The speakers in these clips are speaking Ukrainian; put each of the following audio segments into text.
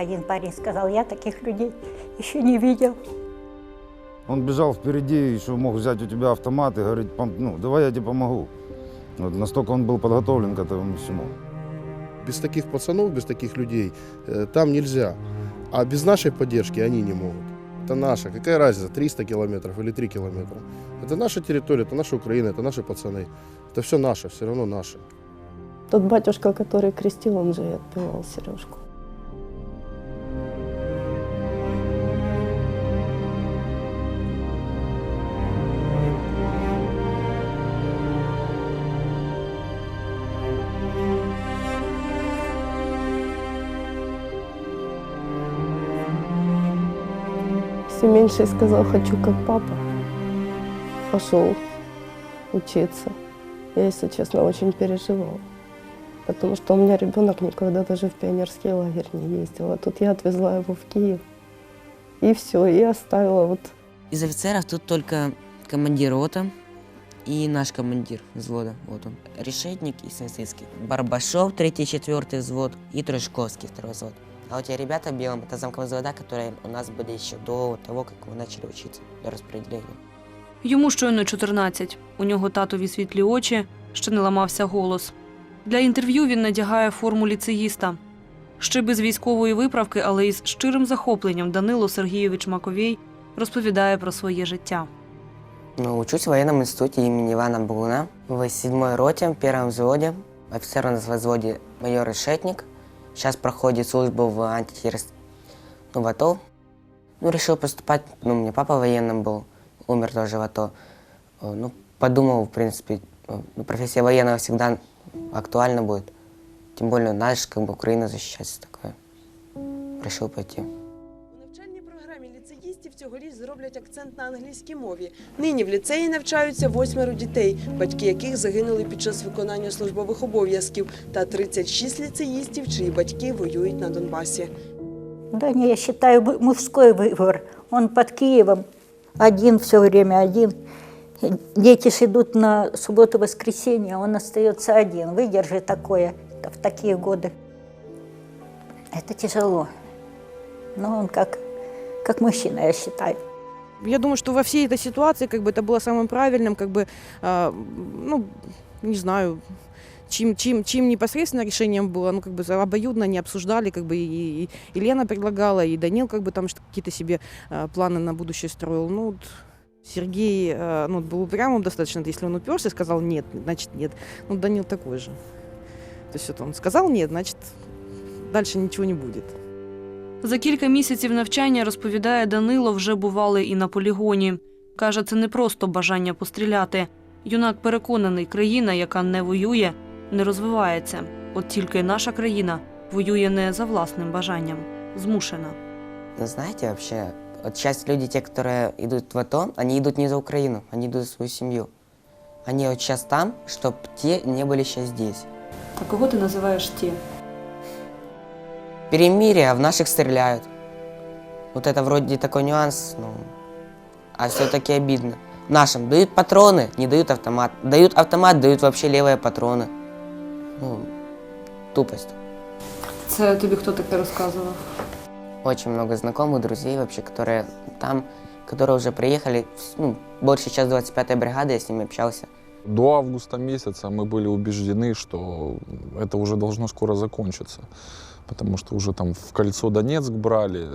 Один парень сказал, я таких людей еще не видел. Он бежал впереди, еще мог взять у тебя автомат и говорить, «Пом- ну, давай я тебе помогу. Вот настолько он был подготовлен к этому всему. Без таких пацанов, без таких людей э, там нельзя. А без нашей поддержки они не могут. Это наша. Какая разница, 300 километров или 3 километра? Это наша территория, это наша Украина, это наши пацаны. Это все наше, все равно наше. Тот батюшка, который крестил, он же и отпевал Сережку. Все меньше сказал, хочу как папа. Пошел учиться. Я, если честно, очень переживала. Потому что у меня ребенок никогда даже в пионерский лагерь не ездил. А тут я отвезла его в Киев. И все, и оставила вот Из офицеров тут только командир рота и наш командир взвода. Вот он. Решетник и Сенсыцкий. Барбашов, третий, четвертый взвод и Трушковский, второй взвод. А вот те ребята в белом, это замковые взвода, которые у нас были еще до того, как мы начали учиться, до распределения. Йому щойно 14. У нього татові світлі очі, ще не ламався голос. Для інтерв'ю він надягає форму ліцеїста. Ще без військової виправки, але із щирим захопленням Данило Сергійович Маковій розповідає про своє життя. Ну, учусь в военном институте имени Ивана Багуна в седьмой роте, в первом взводе. Офицер у нас в взводе майор Решетник. Сейчас проходит службу в антитеррорист... ну, в АТО. Ну, решил поступать, ну, у меня папа военным был, умер тоже в АТО. Э, Ну, подумал, в принципе, э, ну, профессия военного всегда актуальна будет. Тем более, наш, как бы, Украина защищается такое. Решил пойти. У навчальній програмі ліцеїстів цьогоріч зроблять акцент на англійській мові. Нині в ліцеї навчаються восьмеро дітей, батьки яких загинули під час виконання службових обов'язків, та 36 ліцеїстів, чиї батьки воюють на Донбасі. Да не, я считаю, бу- мужской выбор. Он под Киевом, один все время, один. Дети ж идут на субботу-воскресенье, а он остается один. Выдержи такое в такие годы. Это тяжело. Но он как, как мужчина, я считаю. Я думаю, что во всей этой ситуации как бы это было самым правильным, как бы, а, ну, не знаю, чьим, чьим, чьим непосредственно решением было, ну, как бы обоюдно не обсуждали, как бы и, и, Лена предлагала, и Данил как бы там какие-то себе а, планы на будущее строил. Ну, вот Сергей, а, ну, был упрямым достаточно, если он уперся и сказал нет, значит нет. Ну, Данил такой же. То есть вот он сказал нет, значит, дальше ничего не будет. За кілька місяців навчання, розповідає Данило, вже бували і на полігоні. Каже, це не просто бажання постріляти. Юнак переконаний, країна, яка не воює, не розвивається. От тільки наша країна воює не за власним бажанням, змушена. Ну, знаете, вообще, вот сейчас люди, те, которые идут в АТО, они идут не за Украину, они идут за свою семью. Они вот сейчас там, чтобы те не были сейчас здесь. А кого ти називаєш ті? Перемирие, а в наших стреляют. Вот это вроде такой нюанс, ну, а все-таки обидно. Нашим дают патроны, не дают автомат. Дают автомат, дают вообще левые патроны. Ну, тупость. Це тобі хто таке розказував? Очень много знакомых, друзей вообще, которые там, которые уже приехали, ну, больше сейчас 25-й бригады, я с ними общался. До августа месяца мы были убеждены, что это уже должно скоро закончиться, потому что уже там в кольцо Донецк брали,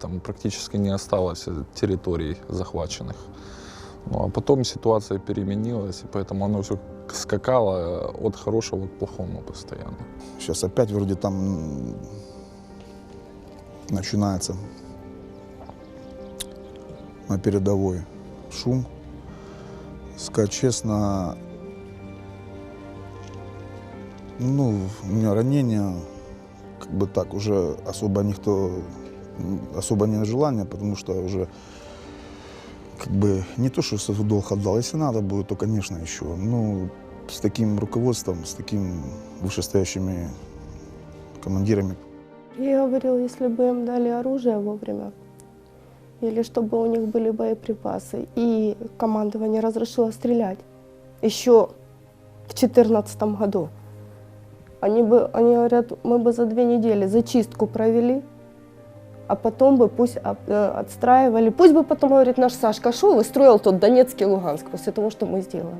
там практически не осталось территорий захваченных. Ну, а потом ситуация переменилась, и поэтому оно все скакало от хорошего к плохому постоянно. Сейчас опять вроде там начинается на передовой шум. Сказать честно, ну, у меня ранение, как бы так, уже особо никто, м, особо нет желания, потому что уже как бы не то, что в долг отдал, если надо будет, то, конечно, еще. Ну, с таким руководством, с таким вышестоящими командирами, Я говорил, если бы им дали оружие вовремя, или чтобы у них были боеприпасы, и командование разрешило стрелять еще в 2014 году, Они, бы, они говорят, мы бы за две недели зачистку провели, А потом бы пусть об- э, отстраивали. Пусть бы потом, говорит, наш Сашка шел и строил тот Донецк и Луганск после того, что мы сделаем.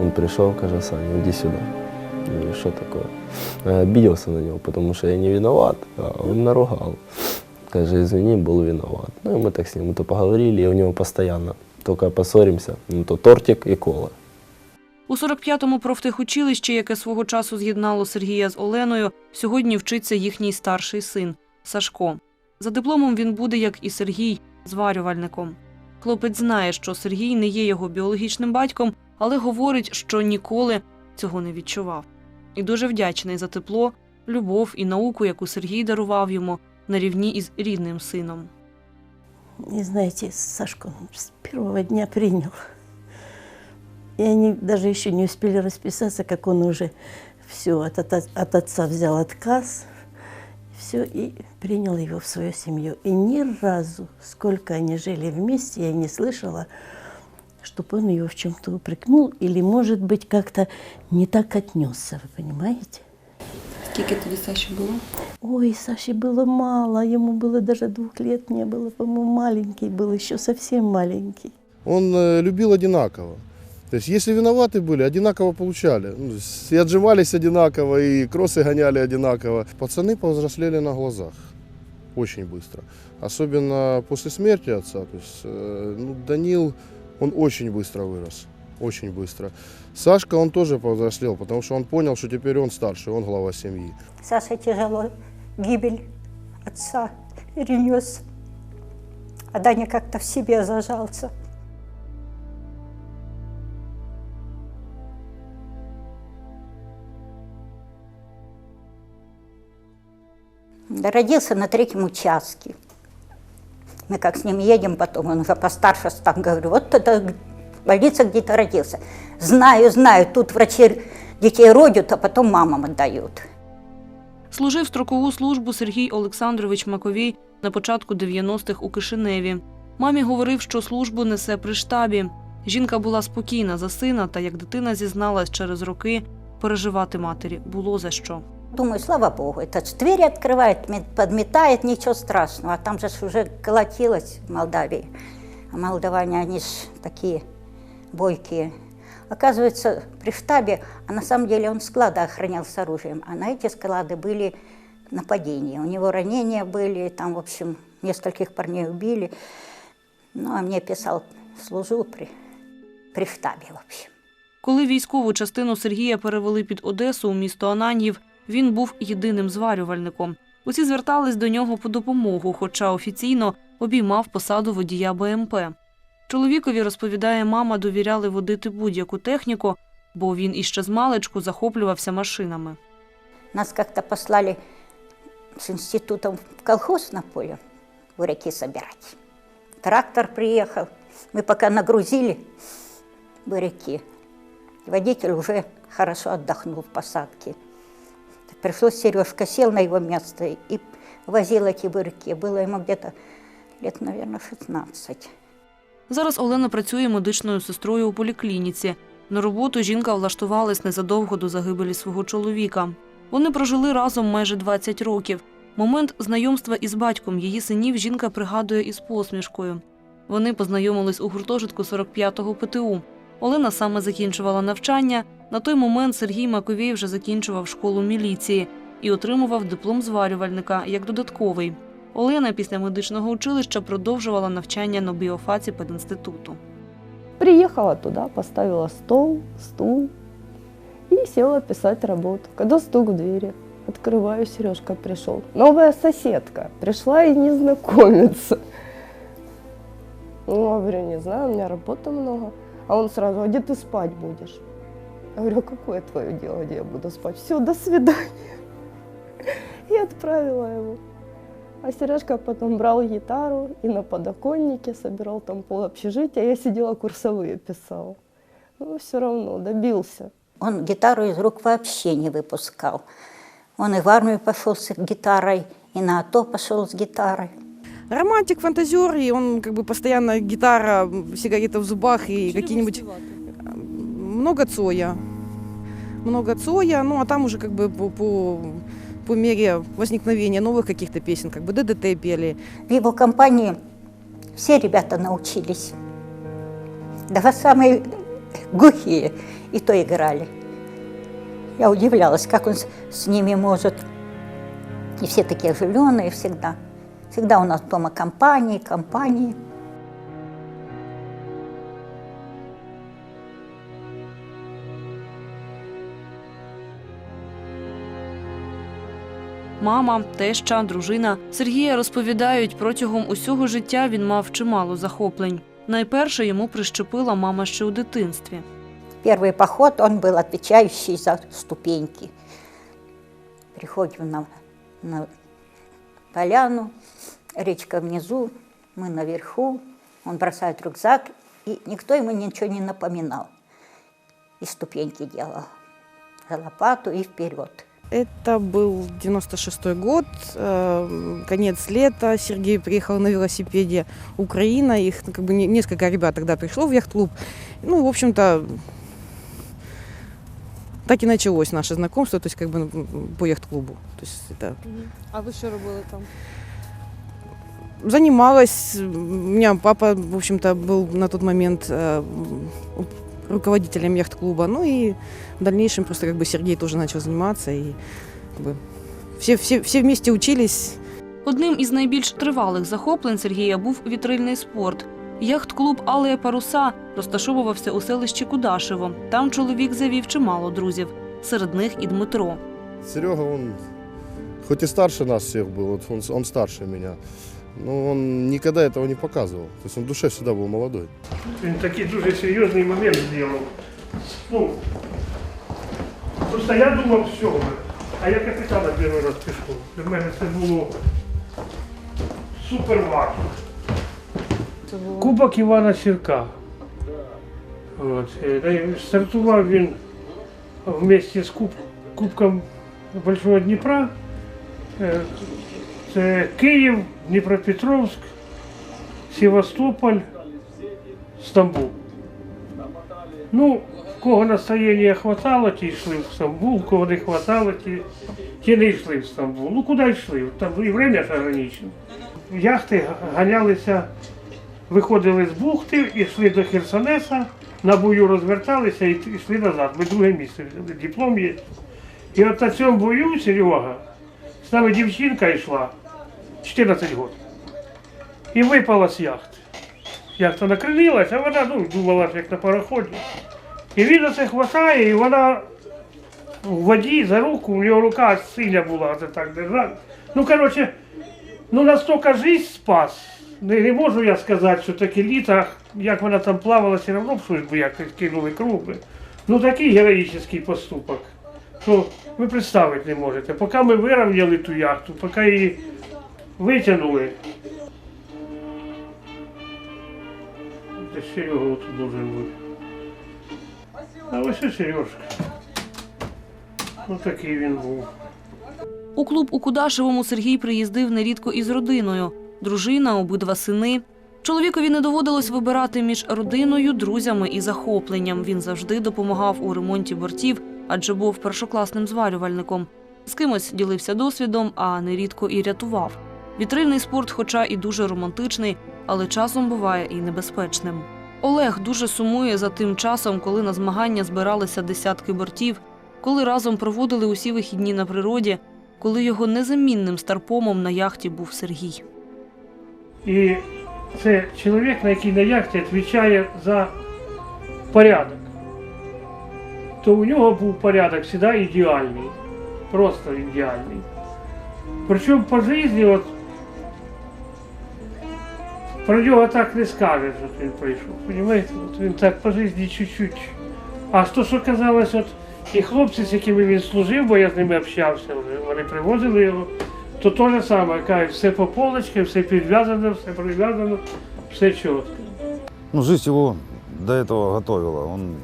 Он пришел, каже, Саня, иди сюда. Я что такое? Я обиделся на него, потому что я не виноват, а он наругал. Каже, извини, был виноват. Ну и мы так с ним то поговорили, и у него постоянно, только поссоримся, ну то тортик и кола. У 45-му профтехучилищі, яке свого часу з'єднало Сергія з Оленою, сьогодні вчиться їхній старший син Сашко. За дипломом він буде, як і Сергій, зварювальником. Хлопець знає, що Сергій не є його біологічним батьком, але говорить, що ніколи цього не відчував. І дуже вдячний за тепло, любов і науку, яку Сергій дарував йому на рівні із рідним сином. И знаете, Сашку с первого дня принял. И они даже еще не успели расписаться, как он уже все от, от, от отца взял отказ, все, и принял его в свою семью. И ни разу, сколько они жили вместе, я не слышала, чтобы он ее в чем-то упрекнул или, может быть, как-то не так отнесся, вы понимаете? Скільки тоді Саші було? Ой, Саше было мало, ему было даже двух лет не было, по-моему, маленький был, еще совсем маленький. Он э, любил одинаково. То есть, если виноваты были, одинаково получали. Ну, с- И отжимались одинаково, и кроссы гоняли одинаково. Пацаны повзрослели на глазах очень быстро. Особенно после смерти отца. То есть, э, ну, Данил, он очень быстро вырос. Очень быстро. Сашка, он тоже повзрослел, потому что он понял, что теперь он старший, он глава семьи. Саша тяжело гибель отца перенес. А Даня как-то в себе зажался. Родился на третьем участке. Мы как с ним едем потом, он уже постарше стал, говорю, вот это больница где-то родился. Знаю, знаю, тут врачи детей родят, а потом мамам отдают. Служив строкову службу Сергій Олександрович Маковій на початку 90-х у Кишиневі. Мамі говорив, що службу несе при штабі. Жінка була спокійна за сина, та як дитина зізналась через роки, переживати матері було за що. Думаю, слава богу, это ж двери открывает, подметает, ничего страшного. А там же ж уже колотилось в Молдавии. А молдаване, они ж такие бойкие. Оказывается, при штабе, а на самом деле он склады охранял с оружием, а на эти склады были нападения. У него ранения были, там, в общем, нескольких парней убили. Ну, а мне писал, служу при, при штабе, в общем. Коли військову частину Сергія перевели під Одесу у місто Ананьїв, він був єдиним зварювальником. Усі звертались до нього по допомогу, хоча офіційно обіймав посаду водія БМП. Чоловікові, розповідає мама, довіряли водити будь-яку техніку, бо він іще з маличку захоплювався машинами. Нас как-то послали с институтом в колхоз на поле буряки собирать. Трактор приехал, мы пока нагрузили буряки. Водитель уже хорошо отдохнул в посадке. Пришлось Сережка сел на его место и возил эти буряки. Было ему где-то лет, наверное, 16. Зараз Олена працює медичною сестрою у поліклініці. На роботу жінка влаштувалась незадовго до загибелі свого чоловіка. Вони прожили разом майже 20 років. Момент знайомства із батьком її синів жінка пригадує із посмішкою. Вони познайомились у гуртожитку 45-го ПТУ. Олена саме закінчувала навчання. На той момент Сергій Маковій вже закінчував школу міліції і отримував диплом зварювальника як додатковий. Олена після медичного училища продовжувала навчання на біофаці пединституту. Приехала туда, поставила стол, стул и села писать работу. Когда стук в двери, открываю, Сережка пришел. Новая соседка пришла и не знакомится. Ну, говорю, не знаю, у меня работы много. А он сразу, а где ты спать будешь? Я говорю, а какое твое дело, где я буду спать? Все, до свидания. И отправила его. А Сережка потом брал гитару и на подоконнике собирал там пол общежития. Я сидела курсовые писала. Но все равно добился. Он гитару из рук вообще не выпускал. Он и в армию пошел с гитарой, и на АТО пошел с гитарой. Романтик, фантазер, и он как бы постоянно гитара, сигарета в зубах и какие-нибудь много Цоя. Много Цоя, ну а там уже как бы по, по, по мере возникновения новых каких-то песен, как бы ДДТ пели. В его компании все ребята научились. Даже самые глухие и то играли. Я удивлялась, как он с, с ними может. И все такие оживленные всегда. Всегда у нас дома компании, компании. Мама, теща, дружина Сергія розповідають, протягом усього життя він мав чимало захоплень. Найперше йому прищепила мама ще у дитинстві. Первый поход он был отвечающий за ступеньки. Приходим на, на поляну, речка внизу, мы наверху, он бросает рюкзак, и никто ему ничего не напоминал. И ступеньки делал за лопату и вперед. Это был 96 год, э, конец лета. Сергей приехал на велосипеде. Украина, их ну, как бы не- несколько ребят тогда пришло в яхт-клуб. Ну, в общем-то, так и началось наше знакомство, то есть как бы м, по яхт-клубу. То есть это А ви що робили там? занималась. У меня папа, в общем-то, был на тот момент э, руководителем яхт-клуба. Ну и в дальнейшем просто как бы Сергей тоже начал заниматься. И как бы все, все, все вместе учились. Одним із найбільш тривалих захоплень Сергія був вітрильний спорт. Яхт-клуб Алея Паруса розташовувався у селищі Кудашево. Там чоловік завів чимало друзів, серед них і Дмитро. Серега, он хоть и старше нас всех был, вот он, он старше меня, но он никогда этого не показывал. То есть он в душе всегда был молодой. Він такий дуже серйозний момент зробив. Ну, просто я думав, все, а я капітана перший раз пішов. Для мене це було супер важко. Кубок Івана Сірка. От. е, Стартував він вместе з куб, Кубком Большого Дніпра. Е, це Київ, Дніпропетровськ, Севастополь, Стамбул. Ну, кого настроєння хватало, ті йшли в Стамбул, кого не хватало, ті, ті не йшли в Стамбул. Ну куди йшли? Там і время ж ограничено. Яхти ганялися, виходили з бухти, йшли до Херсонеса, на бою розверталися і йшли назад. Ми друге місце взяли, диплом є. І от на цьому бою Серега, з нами дівчинка йшла 14 років. І випала з яхти. Яхта накренилась, а вона ну, думала, як на пароході. І він оце хватає, і вона в воді за руку, у нього рука синя була, це так держав. Ну, коротше, ну настільки жизнь спас. Не, не можу я сказати, що таке літо, як вона там плавала, все одно б щось би як кинули круги. Ну такий героїчний поступок. Що ви представити не можете. Поки ми вирівняли ту яхту, поки її витягнули, Це Серега тут должен бути. А ось і Сережка. Ну такий він був. У клуб у Кудашевому Сергій приїздив нерідко із родиною. Дружина, обидва сини. Чоловікові не доводилось вибирати між родиною, друзями і захопленням. Він завжди допомагав у ремонті бортів, адже був першокласним зварювальником. З кимось ділився досвідом, а нерідко і рятував. Вітрильний спорт, хоча і дуже романтичний, але часом буває і небезпечним. Олег дуже сумує за тим часом, коли на змагання збиралися десятки бортів, коли разом проводили усі вихідні на природі, коли його незамінним старпомом на яхті був Сергій. І це чоловік, на який на яхті відповідає за порядок. То у нього був порядок завжди ідеальний. Просто ідеальний. Причому по житті, от, про нього так не скажеш, от він прийшов. Понимаєте? От він так по житті чуть-чуть. А то, що казалось, от і хлопці, з якими він служив, бо я з ними общався вже, вони привозили його, то те ж саме, кажуть, все по полочкам, все підв'язано, все прив'язано, все чітко. Ну, жизнь его до этого готовила. Он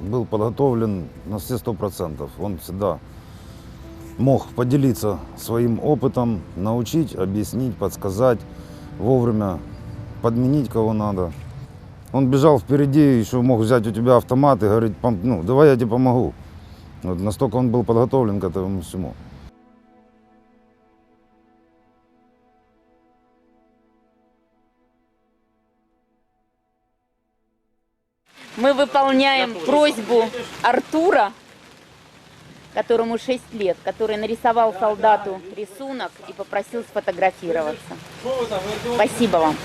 был подготовлен на все сто процентов. Он всегда мог поделиться своим опытом, научить, объяснить, подсказать, вовремя подменить кого надо. Он бежал впереди, еще мог взять у тебя автомат и говорить, «Пом- ну, давай я тебе помогу. Вот настолько он был подготовлен к этому всему. Мы выполняем просьбу Артура, которому 6 лет, который нарисовал солдату рисунок и попросил сфотографироваться. Спасибо вам.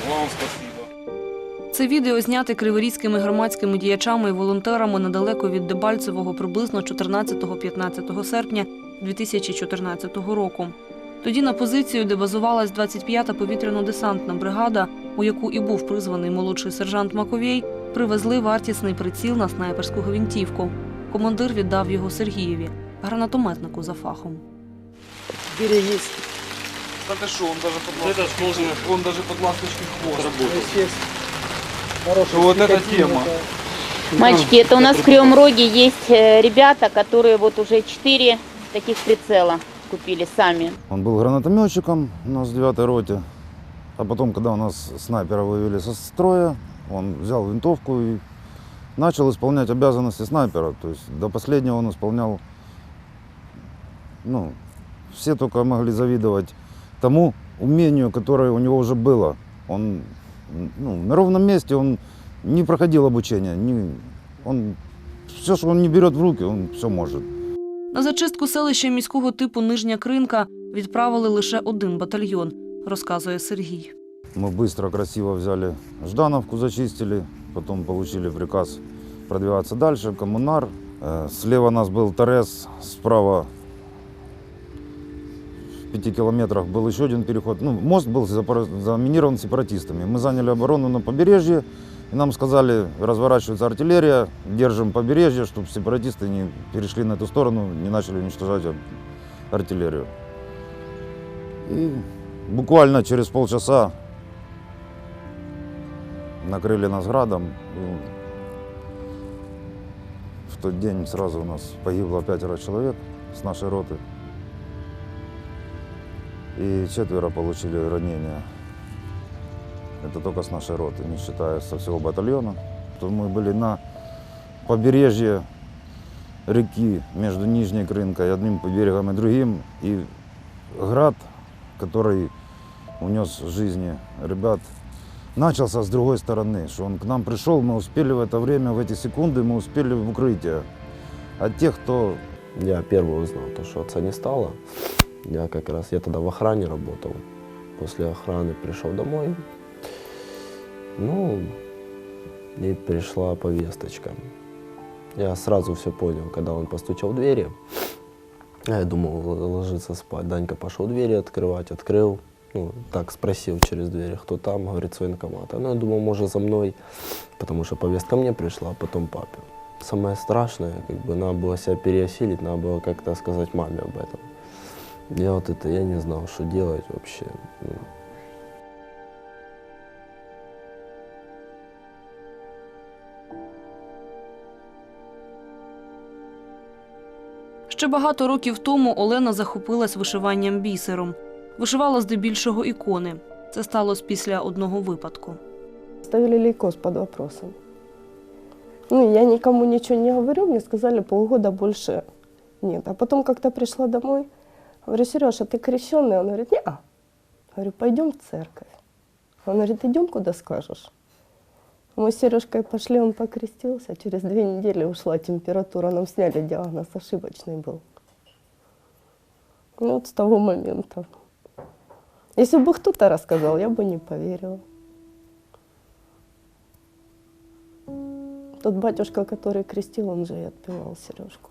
Це відео зняте криворізькими громадськими діячами і волонтерами недалеко від Дебальцевого приблизно 14-15 серпня 2014 року. Тоді на позицію, де базувалась 25-та повітряно-десантна бригада, у яку і був призваний молодший сержант Маковєй, привезли вартісний приціл на снайперську гвинтівку. Командир віддав його Сергієві, гранатометнику за фахом. Берегись. Так а что, он даже под Это сложно. он даже под ласточкин хвост работал. Естественно. Вот эта тема. Мальчики, это у нас в Кривом Роге есть э, ребята, которые вот уже 4 таких прицела купили сами. Он был гранатометчиком у нас в 9 роте. А потом, когда у нас снайпера вывели со строя, он взял винтовку и начал исполнять обязанности снайпера. То есть до последнего он исполнял, ну, все только могли завидовать тому умению, которое у него уже было. Он ну, на ровном месте он не проходил обучение, не, он, все, что он не берет в руки, он все может. На зачистку селища міського типу Нижня Кринка відправили лише один батальйон, розказує Сергій. Мы быстро, красиво взяли Ждановку, зачистили, потом получили приказ продвигаться дальше, Коммунар. Э, Слева нас был Торез, справа пяти километрах был еще один переход. Ну, мост был заминирован сепаратистами. Мы заняли оборону на побережье, и нам сказали, разворачивается артиллерия, держим побережье, чтобы сепаратисты не перешли на эту сторону, не начали уничтожать артиллерию. И буквально через полчаса накрыли нас градом. И в тот день сразу у нас погибло пятеро человек с нашей роты. И четверо получили ранения. Это только с нашей роты, не считая со всего батальона. То мы были на побережье реки между Нижней Крынкой, одним берегом и другим. И град, который унес жизни ребят, начался с другой стороны, что он к нам пришел, мы успели в это время, в эти секунды, мы успели в укрытие. А тех, кто Я первый узнал то, что отца не стало. Я как раз, я тогда в охране работал. После охраны пришел домой. Ну, и пришла повесточка. Я сразу все понял, когда он постучал в двери. Я думал ложиться спать. Данька пошел двери открывать, открыл. Ну, так спросил через дверь, кто там, говорит, с военкомата. Ну, я думал, может, за мной, потому что повестка мне пришла, а потом папе. Самое страшное, как бы, надо было себя переосилить, надо было как-то сказать маме об этом. Я вот это, я не знал, что делать вообще. Ну, Ще багато років тому Олена захопилась вишиванням бісером. Вишивала здебільшого ікони. Це сталося після одного випадку. Ставили лейкоз под вопросом. Ну, я никому ничего не говорю, мне сказали полгода больше нет. А потом как-то пришла домой, говорю, Сережа, ты крещенный? Он говорит, не Говорю, пойдем в церковь. Он говорит, идем, куда скажешь. Мы с Сережкой пошли, он покрестился, через две недели ушла температура, нам сняли диагноз, ошибочный был. Ну, вот с того момента. Если бы кто-то рассказал, я бы не поверила. Тот батюшка, который крестил, он же и отпевал Сережку.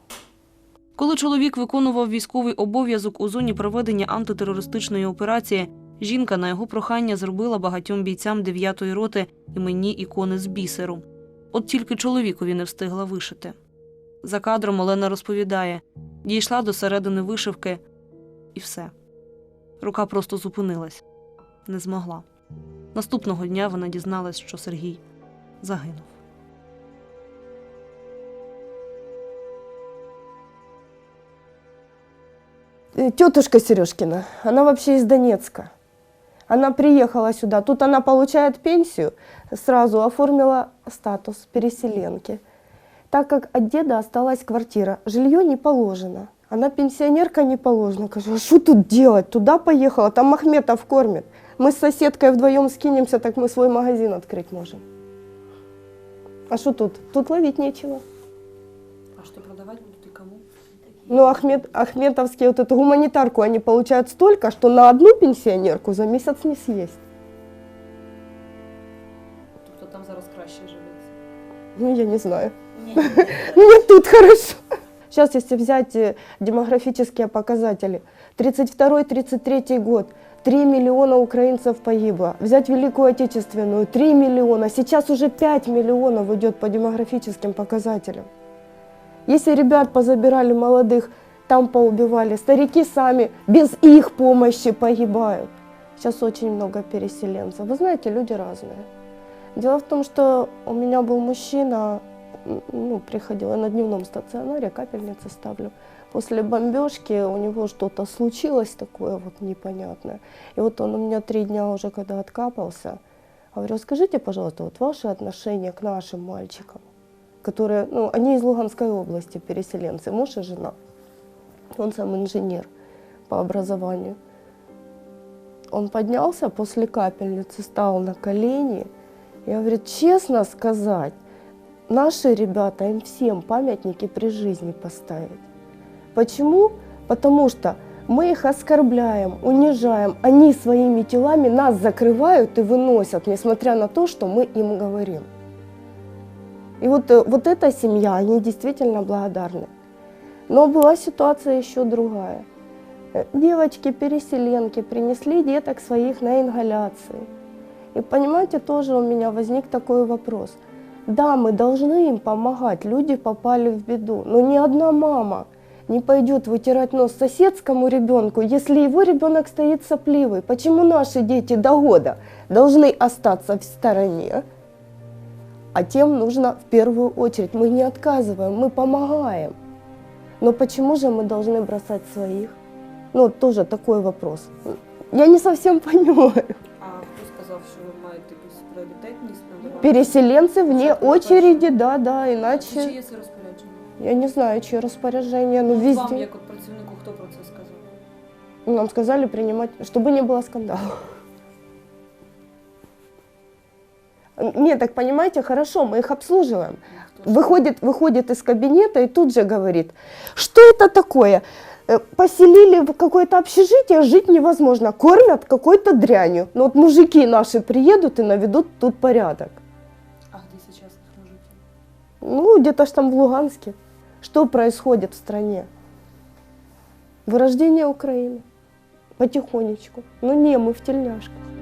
Коли чоловік виконував військовий обов'язок у зоні проведення антитерористичної операції, жінка на його прохання зробила багатьом бійцям 9-ї роти іменні ікони з бісеру. От тільки чоловікові не встигла вишити. За кадром Олена розповідає, дійшла до середини вишивки, і все. Рука просто зупинилась. Не змогла. Наступного дня вона дізналась, що Сергій загинув. Тетушка Сережкина, она вообще из Донецка. Она приехала сюда, тут она получает пенсию, сразу оформила статус переселенки. Так как от деда осталась квартира, жилье не положено. Она пенсионерка не положено. Кажу, а что тут делать? Туда поехала, там Махметов кормит. Мы с соседкой вдвоем скинемся, так мы свой магазин открыть можем. А что тут? Тут ловить нечего. Ну, Ахмед, Ахметовские вот эту гуманитарку они получают столько, что на одну пенсионерку за месяц не съесть. Тобто там зараз краще живеться. Ну, я не знаю. Мне тут хорошо. Сейчас, если взять э, демографические показатели, 32-33 год, 3 миллиона украинцев погибло. Взять Великую Отечественную, 3 миллиона. Сейчас уже 5 миллионов идет по демографическим показателям. Если ребят позабирали молодых, там поубивали, старики сами без их помощи погибают. Сейчас очень много переселенцев. Вы знаете, люди разные. Дело в том, что у меня был мужчина, ну, приходил, я на дневном стационаре, капельницы ставлю. После бомбежки у него что-то случилось такое вот непонятное. И вот он у меня три дня уже, когда откапался, говорю, скажите, пожалуйста, вот ваше отношение к нашим мальчикам, которые, ну, они из Луганской области, переселенцы, муж и жена. Он сам инженер по образованию. Он поднялся после капельницы, стал на колени. Я говорю, честно сказать, наши ребята им всем памятники при жизни поставить. Почему? Потому что мы их оскорбляем, унижаем, они своими телами нас закрывают и выносят, несмотря на то, что мы им говорим. И вот, э, вот эта семья, они действительно благодарны. Но была ситуация еще другая. Э, Девочки-переселенки принесли деток своих на ингаляции. И понимаете, тоже у меня возник такой вопрос. Да, мы должны им помогать, люди попали в беду, но ни одна мама не пойдет вытирать нос соседскому ребенку, если его ребенок стоит сопливый. Почему наши дети до года должны остаться в стороне? А тем нужно в первую очередь. Мы не отказываем, мы помогаем. Но почему же мы должны бросать своих? Ну, тоже такой вопрос. Я не совсем понимаю. А хто сказав, що ви маєте якусь пріоритетність надавати? Переселенцы вне Це очереди, да, да, Чи иначе чиє це розпорядження? я не знаю, чье распоряжение, но От Вам, везде як от працівнику, хто про це сказав? нам сказали принимать, чтобы не было скандалов. Нет, так понимаете, хорошо, мы их обслуживаем. Выходит, выходит из кабинета и тут же говорит, что это такое? Э, Поселили в какое-то общежитие, жить невозможно, кормят какой-то дрянью. Но вот мужики наши приедут и наведут тут порядок. А де зараз їх можуть? Ну, где-то ж там в Луганске. Что происходит в стране? Вырождение Украины. Потихонечку. Ну не, мы в тельняшках.